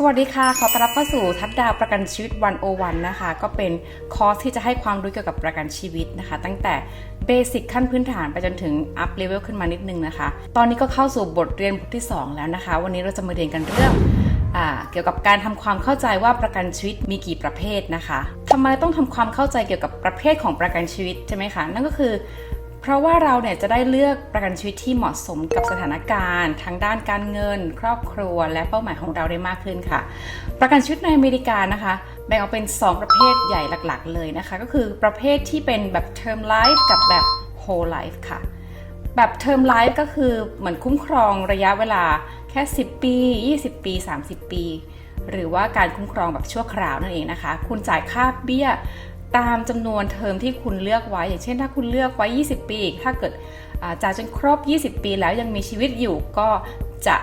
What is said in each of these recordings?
สวัสดีค่ะ ขอต้อนรับเข้าสู่ทัดดาวประกันชีวิต 101 นะคะ ก็เป็นคอร์สที่จะให้ความรู้เกี่ยวกับประกันชีวิตนะคะ ตั้งแต่เบสิกขั้นพื้นฐานไปจนถึงอัพเลเวลขึ้นมานิดนึงนะคะ ตอนนี้ก็เข้าสู่บทเรียนบทที่ 2 แล้วนะคะ วันนี้เราจะมาเรียนกันเรื่องอเกี่ยวกับการทำความเข้าใจว่าประกันชีวิตมีกี่ประเภทนะคะทำไมต้องทำความเข้าใจเกี่ยวกับประเภทของประกันชีวิตใช่ไหมคะ นั่นก็คือ เพราะว่าเราเนี่ยจะได้เลือกประกันชีวิตที่เหมาะสมกับสถานการณ์ทั้งด้านการเงิน ครอบครัว และเป้าหมายของเราได้มากขึ้นค่ะ ประกันชีวิตในอเมริกานะคะ แบ่งออกเป็น 2 ประเภทใหญ่หลักๆ เลยนะคะ ก็คือประเภทที่เป็นแบบ term life กับแบบ whole life ค่ะ แบบ term life ก็คือเหมือนคุ้มครองระยะเวลาแค่ 10 ปี 20 ปี 30 ปี หรือว่าการคุ้มครองแบบชั่วคราวนั่นเองนะคะ คุณจ่ายค่าเบี้ย ตามจำนวนเทอมที่คุณเลือกไว้ อย่างเช่นถ้าคุณเลือกไว้ 20 ปี ถ้าเกิดจ่ายจนครบ 20 ปีแล้วยังมีชีวิตอยู่ก็จะ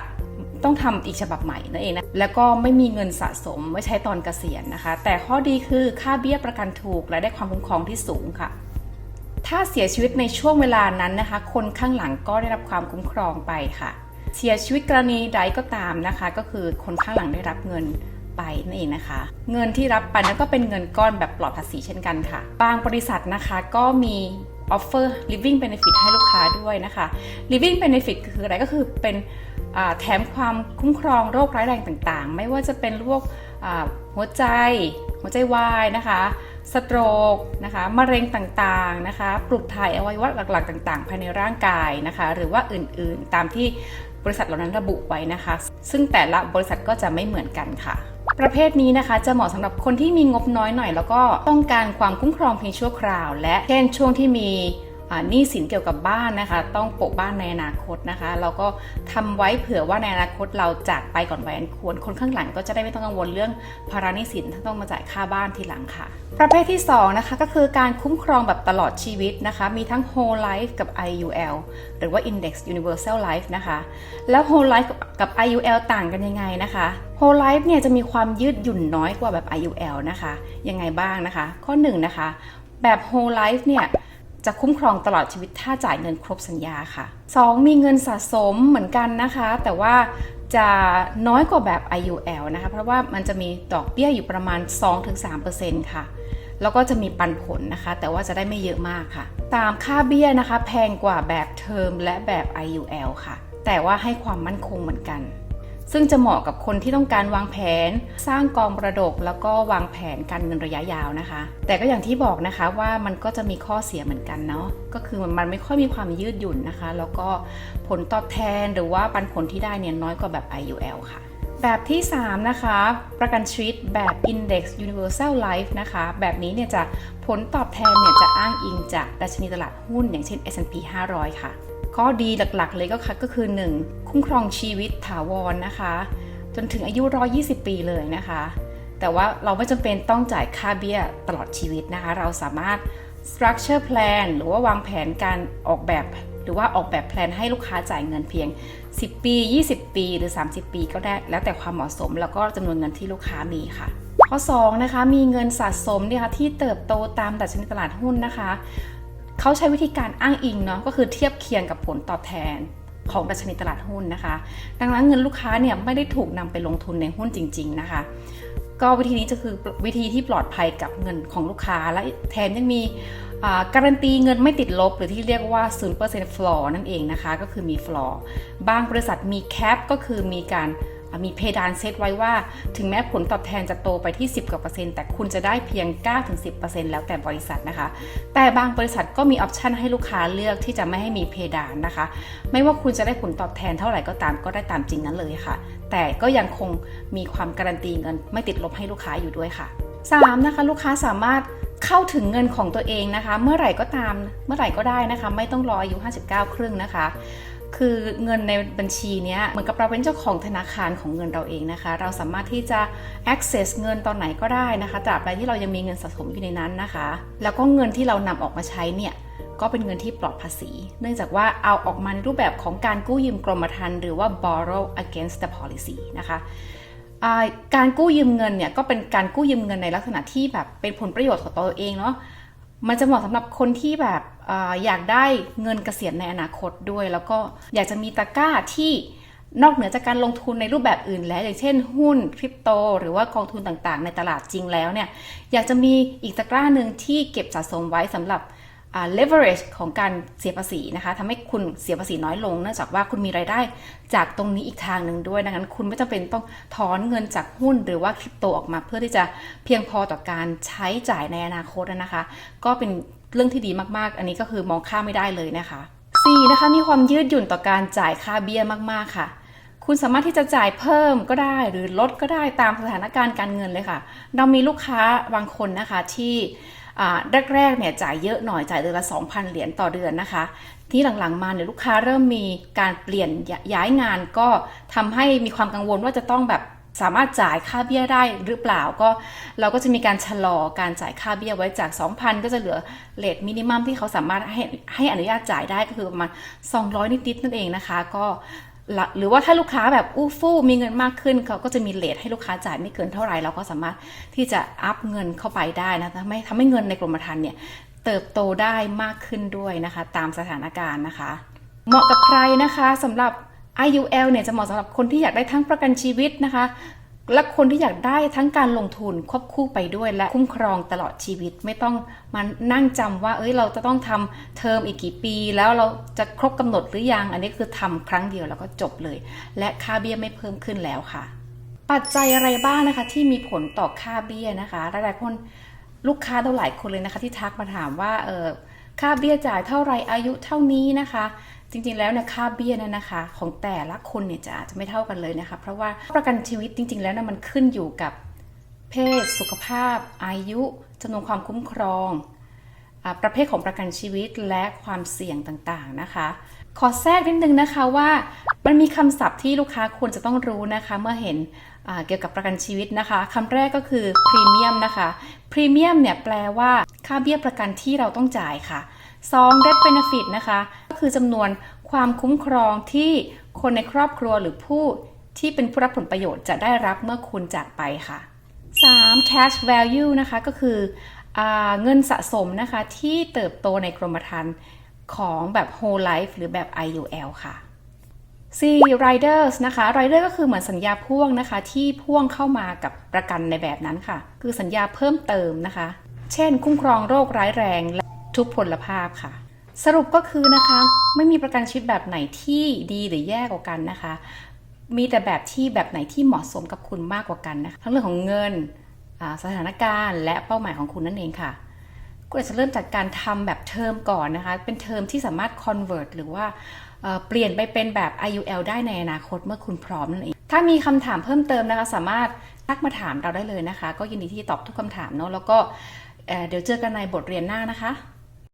ต้องทำอีกฉบับใหม่นั่นเองนะ แล้วก็ไม่มีเงินสะสมไว้ใช้ตอนเกษียณนะคะ แต่ข้อดีคือค่าเบี้ยประกันถูกและได้ความคุ้มครองที่สูงค่ะ ถ้าเสียชีวิตในช่วงเวลานั้นนะคะ คนข้างหลังก็ได้รับความคุ้มครองไปค่ะ เสียชีวิตกรณีใดก็ตามนะคะ ก็คือคนข้างหลังได้รับเงิน ไปนั่นเองนะคะ เงินที่รับไปนั้นก็เป็นเงินก้อนแบบปลอดภาษีเช่นกันค่ะ บางบริษัทนะคะก็มี offer living benefit ให้ลูกค้าด้วยนะคะ living benefit คืออะไรก็คือเป็นแถมความคุ้มครองโรคร้ายแรงต่างๆ ไม่ว่าจะเป็นโรคหัวใจ หัวใจวายนะคะสโตรกนะคะมะเร็งต่างๆนะคะปลุกถ่ายอวัยวะหลักๆ ต่างๆ ภายในร่างกายนะคะ หรือว่าอื่นๆตามที่บริษัทเหล่านั้นระบุไว้นะคะ ซึ่งแต่ละบริษัทก็จะไม่เหมือนกันค่ะ ประเภทนี้นะคะจะเหมาะสำหรับคนที่มีงบน้อยหน่อย แล้วก็ต้องการความคุ้มครองเพียงชั่วคราว และเช่นช่วงที่มี หนี้สินเกี่ยวกับบ้านนะคะ ต้องโปะบ้านในอนาคตนะคะแล้วก็ทำไว้เผื่อว่าในอนาคตเราจากไปก่อนวัยอันควร คนข้างหลังก็จะได้ไม่ต้องกังวลเรื่องภาระหนี้สินที่ต้องมาจ่ายค่าบ้านทีหลังค่ะ ประเภทที่2นะคะก็คือการคุ้มครองแบบตลอดชีวิตนะคะ มีทั้ง whole life กับ IUL หรือว่า Index Universal Life นะคะ แล้ว whole life กับ IUL ต่างกันยังไงนะคะ whole life เนี่ยจะมีความยืดหยุ่นน้อยกว่าแบบ IUL นะคะ ยังไงบ้างนะคะ ข้อ1นงนะคะแบบ whole life เนี่ย จะคุ้มครองตลอดชีวิตถ้าจ่ายเงินครบสัญญาค่ะ 2. มีเงินสะสมเหมือนกันนะคะ แต่ว่าจะน้อยกว่าแบบ IUL นะคะ เพราะว่ามันจะมีดอกเบี้ยอยู่ประมาณ 2-3%ค่ะ แล้วก็จะมีปันผลนะคะ แต่ว่าจะได้ไม่เยอะมากค่ะ ตามค่าเบี้ยนะคะ แพงกว่าแบบเทอมและแบบ IUL ค่ะ แต่ว่าให้ความมั่นคงเหมือนกัน ซึ่งจะเหมาะกับคนที่ต้องการวางแผน สร้างกองประดกแล้วก็วางแผนการเงินระยะยาวนะคะ แต่ก็อย่างที่บอกนะคะว่ามันก็จะมีข้อเสียเหมือนกันเนาะก็คือมันไม่ค่อยมีความยืดหยุ่นนะคะ แล้วก็ผลตอบแทนหรือว่าปันผลที่ได้เนี่ยน้อยกว่าแบบ IUL ค่ะแบบที่ 3 นะคะ ประกันชีวิตแบบ Index Universal Life นะคะ แบบนี้เนี่ยจะผลตอบแทนเนี่ยจะอ้างอิงจากดัชนีตลาดหุ้นอย่างเช่น S&P 500 ค่ะ ข้อดีหลักๆ เลยก็ค่ะก็คือ 1. คุ้มครองชีวิตถาวรนะคะ จนถึงอายุ 120 ปีเลยนะคะ แต่ว่าเราไม่จำเป็นต้องจ่ายค่าเบี้ยตลอดชีวิตนะคะ เราสามารถ structure plan หรือว่าวางแผนการออกแบบ หรือว่าออกแบบแพลนให้ลูกค้าจ่ายเงินเพียง 10 ปี 20 ปีหรือ 30 ปีก็ได้แล้วแต่ความเหมาะสม แล้วก็จำนวนเงินที่ลูกค้ามีค่ะ ข้อ 2 นะคะ มีเงินสะสมเนี่ยค่ะที่เติบโตตามดัชนีตลาดหุ้นนะคะ เขาใช้วิธีการอ้างอิงเนาะก็คือเทียบเคียงกับผลตอบแทนของดัชนีตลาดหุ้นนะคะ ดังนั้นเงินลูกค้าเนี่ยไม่ได้ถูกนำไปลงทุนในหุ้นจริง ๆนะคะ ก็วิธีนี้จะคือวิธีที่ปลอดภัยกับเงินของลูกค้าและแถมยังมีการันตีเงินไม่ติดลบ หรือที่เรียกว่า 0% floor นั่นเองนะคะ ก็คือมี floor บางบริษัทมี cap ก็คือมีการ มีเพดานเซตไว้ว่า ถึงแม้ผลตอบแทนจะโตไปที่ 10กว่าเปอร์เซ็นต์แต่คุณจะได้เพียง 9-10%แล้วแต่บริษัทนะคะ แต่บางบริษัทก็มีออปชันให้ลูกค้าเลือกที่จะไม่ให้มีเพดานนะคะ ไม่ว่าคุณจะได้ผลตอบแทนเท่าไหร่ก็ตามก็ได้ตามจริงนั้นเลยค่ะ แต่ก็ยังคงมีความการันตีเงินไม่ติดลบให้ลูกค้าอยู่ด้วยค่ะ 3. นะคะ ลูกค้าสามารถเข้าถึงเงินของตัวเองนะคะ เมื่อไหร่ก็ตามเมื่อไหร่ก็ได้นะคะ ไม่ต้องรออายุ 59 ครึ่งนะคะ คือเงินในบัญชีเนี้ยเหมือนกับเราเป็นเจ้าของธนาคารของเงินเราเองนะคะ เราสามารถที่จะ access เงินตอนไหนก็ได้นะคะตราบใดที่เรายังมีเงินสะสมอยู่ในนั้นนะคะ แล้วก็เงินที่เรานำออกมาใช้เนี่ยก็เป็นเงินที่ปลอดภาษี เนื่องจากว่าเอาออกมาในรูปแบบของการกู้ยืมกรมธรรม์หรือว่า borrow against the policy นะคะการกู้ยืมเงินเนี่ยก็เป็นการกู้ยืมเงินในลักษณะที่แบบเป็นผลประโยชน์ของตัวเองเนาะ มันจะเหมาะสำหรับคนที่แบบ อยากได้เงินเกษียณในอนาคตด้วย แล้วก็อยากจะมีตะกร้าที่นอกเหนือจากการลงทุนในรูปแบบอื่นแล้ว อย่างเช่น หุ้นคริปโต หรือว่ากองทุนต่างๆ ในตลาดจริงแล้วเนี่ยอยากจะมีอีกตะกร้าหนึ่งที่เก็บสะสมไว้สำหรับ leverage ของการเสียภาษีนะคะทำให้คุณเสียภาษีน้อยลง เนื่องจากว่าคุณมีรายได้จากตรงนี้อีกทางหนึ่งด้วยดังนั้น คุณไม่จำเป็นต้องถอนเงินจากหุ้นหรือว่าคริปโตออกมา เพื่อที่จะเพียงพอต่อการใช้จ่ายในอนาคตนะคะ ก็เป็นเรื่องที่ดีมากๆ อันนี้ก็คือมองข้ามไม่ได้เลยนะคะ 4. นะคะมีความยืดหยุ่นต่อการจ่ายค่าเบี้ยมากๆค่ะคุณสามารถที่จะจ่ายเพิ่มก็ได้หรือลดก็ได้ตามสถานการณ์การเงินเลยค่ะ เรามีลูกค้าบางคนนะคะที่ แรกๆเนี่ยจ่ายเยอะหน่อยจ่ายเดือนละ 2,000 เหรียญต่อเดือนนะคะ ที่หลังๆมาเนี่ยลูกค้าเริ่มมีการเปลี่ยนย้ายงานก็ทำให้มีความกังวลว่าจะต้องแบบสามารถจ่ายค่าเบี้ยได้หรือเปล่าก็ เราก็จะมีการชะลอการจ่ายค่าเบี้ยไว้จาก 2,000 ก็จะเหลือเลทมินิมัมที่เขาสามารถให้ให้อนุญาตจ่ายได้ก็คือประมาณ200 นิดๆนั่นเองนะคะ ก็ หรือว่าถ้าลูกค้าแบบอู้ฟู่มีเงินมากขึ้นเขาก็จะมีเลทให้ลูกค้าจ่ายไม่เกินเท่าไหร่เราก็สามารถที่จะอัพเงินเข้าไปได้นะทำให้ทำให้เงินในกรมธรรม์เนี่ยเติบโตได้มากขึ้นด้วยนะคะ ตามสถานการณ์นะคะ เหมาะกับใครนะคะสำหรับ IUL เนี่ยจะเหมาะสำหรับคนที่อยากได้ทั้งประกันชีวิตนะคะ และคนที่อยากได้ทั้งการลงทุนควบคู่ไปด้วยและคุ้มครองตลอดชีวิตไม่ต้องมานั่งจำว่า เอ้ยเราจะต้องทำเทอมอีกกี่ปี แล้วเราจะครบกำหนดหรือยัง อันนี้คือทำครั้งเดียวแล้วก็จบเลย และค่าเบี้ยไม่เพิ่มขึ้นแล้วค่ะ ปัจจัยอะไรบ้างนะคะที่มีผลต่อค่าเบี้ยนะคะหลายๆคน ลูกค้าเราหลายคนเลยนะคะที่ทักมาถามว่าเออค่าเบี้ยจ่ายเท่าไรอายุเท่านี้นะคะ จริงๆแล้วเนี่ยค่าเบี้ยเนี่ยนะคะ ของแต่ละคนเนี่ยจะอาจจะไม่เท่ากันเลยนะคะ เพราะว่าประกันชีวิตจริง ๆ แล้วนะมันขึ้นอยู่กับเพศ สุขภาพ อายุจำนวนความคุ้มครองอประเภทของประกันชีวิตและความเสี่ยงต่างๆนะคะ ขอแทรกนิดนึงนะคะว่ามันมีคำศัพท์ที่ลูกค้าควรจะต้องรู้นะคะ เมื่อเห็น เกี่ยวกับประกันชีวิตนะคะคำแรกก็คือพรีเมียมนะคะพรีเมียมเนี่ยแปลว่าค่าเบี้ยประกันที่เราต้องจ่ายค่ะ 2 death benefit นะคะก็คือจำนวนความคุ้มครองที่คนในครอบครัวหรือผู้ที่เป็นผู้รับผลประโยชน์จะได้รับเมื่อคุณจากไปค่ะ 3. cash value นะคะก็คืออเงินสะสมนะคะที่เติบโตในกรมธรรม์ของแบบ whole life หรือแบบ IUL ค่ะ 4. riders นะคะ rider ก็คือเหมือนสัญญาพ่วงนะคะ ที่พ่วงเข้ามากับประกันในแบบนั้นค่ะ คือสัญญาเพิ่มเติมนะคะ เช่น คุ้มครองโรคร้ายแรงและทุพพลภาพค่ะ สรุปก็คือนะคะ ไม่มีประกันชีวิตแบบไหนที่ดีหรือแย่กว่ากันนะคะ มีแต่แบบที่แบบไหนที่เหมาะสมกับคุณมากกว่ากันนะคะทั้งเรื่องของเงินสถานการณ์ และเป้าหมายของคุณนั่นเองค่ะ คุณอาจจะเริ่มจากการทำแบบเทอมก่อนนะคะ เป็นเทอมที่สามารถ convert หรือว่าเปลี่ยนไปเป็นแบบ IUL ได้ในอนาคตเมื่อคุณพร้อมนั่นเอง ถ้ามีคำถามเพิ่มเติมนะคะ สามารถทักมาถามเราได้เลยนะคะ ก็ยินดีที่ตอบทุกคำถามเนาะ แล้วก็เดี๋ยวเจอกันในบทเรียนหน้านะคะ